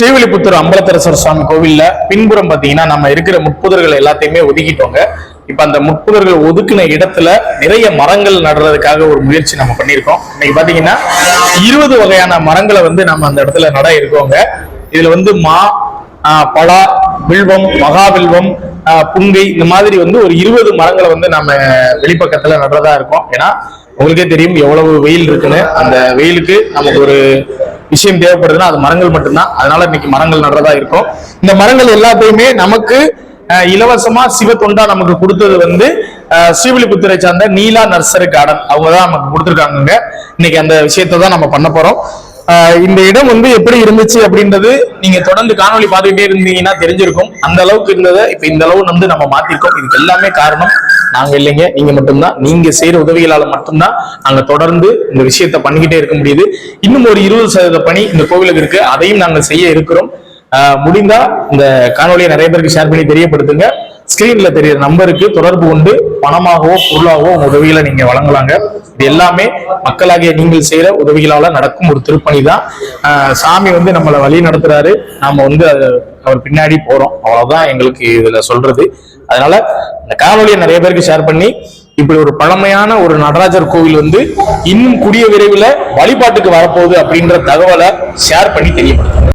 ஸ்ரீவில்லிபுத்தூர் அம்பலத்தரசர் சுவாமி கோவில்ல பின்புறம் பாத்தீங்கன்னா நம்ம இருக்கிற முட்புதர்கள் எல்லாத்தையுமே ஒதுக்கிட்டோங்க. இப்ப அந்த முட்புதர்கள் ஒதுக்கின இடத்துல நிறைய மரங்கள் நடுறதுக்காக ஒரு முயற்சி நம்ம பண்ணியிருக்கோம். இன்னைக்கு பாத்தீங்கன்னா இருபது வகையான மரங்களை வந்து நம்ம அந்த இடத்துல நட இருக்கோங்க. இதுல வந்து மா பலா வில்வம் மகாவில்வம் புங்கை இந்த மாதிரி வந்து ஒரு இருபது மரங்களை வந்து நம்ம வெளிப்பக்கத்துல நடுறதா இருக்கோம். ஏன்னா உங்களுக்கே தெரியும் எவ்வளவு வெயில் இருக்குன்னு. அந்த வெயிலுக்கு நமக்கு ஒரு விஷயம் தேவைப்படுதுன்னா அது மரங்கள் மட்டும்தான். அதனால இன்னைக்கு மரங்கள் நடுறதா இருக்கும். இந்த மரங்கள் எல்லாத்தையுமே நமக்கு இலவசமா சிவ தொண்டா நமக்கு கொடுத்தது வந்து அஹ், ஸ்ரீவில்லிபுத்தூரை சார்ந்த நீலா நர்சரி கார்டன் அவங்க தான் நமக்கு கொடுத்துருக்காங்க இன்னைக்கு அந்த விஷயத்த தான் நம்ம பண்ண போறோம். இந்த இடம் வந்து எப்படி இருந்துச்சு அப்படின்றது நீங்க தொடர்ந்து காணொலி பார்த்துக்கிட்டே இருந்தீங்கன்னா தெரிஞ்சிருக்கும். அந்த அளவுக்கு இருந்ததை இப்ப இந்த அளவு வந்து நம்ம மாத்திருக்கோம். இதுக்கு எல்லாமே காரணம் நாங்க இல்லைங்க. நீங்க மட்டும்தான். நீங்க செய்யற உதவிகளால மட்டும்தான் நாங்க தொடர்ந்து இந்த விஷயத்த பண்ணிக்கிட்டே இருக்க முடியுது. இன்னும் ஒரு இருபது சதவீத பணி இந்த கோவிலுக்கு இருக்கு. அதையும் நாங்கள் செய்ய இருக்கிறோம். முடிந்தா இந்த காணொலியை நிறைய பேருக்கு ஷேர் பண்ணி தெரியப்படுத்துங்க. ஸ்கிரீன்ல தெரியுற நம்பருக்கு தொடர்பு கொண்டு பணமாகவோ பொருளாகவோ உதவிகளை நீங்க வழங்கலாங்க. இது எல்லாமே மக்களாகிய நீங்கள் செய்யற உதவிகளால நடக்கும் ஒரு திருப்பணி தான் சாமி வந்து நம்மளை வழி நடத்துறாரு. நாம வந்து அவர் பின்னாடி போறோம். அவ்வளவுதான் எங்களுக்கு இதுல சொல்றது. அதனால இந்த காணொலியை நிறைய பேருக்கு ஷேர் பண்ணி இப்படி ஒரு பழமையான ஒரு நடராஜர் கோவில் வந்து இன்னும் கூடிய விரைவில் வழிபாட்டுக்கு வரப்போகுது அப்படின்ற தகவலை ஷேர் பண்ணி தெரியப்படுத்தும்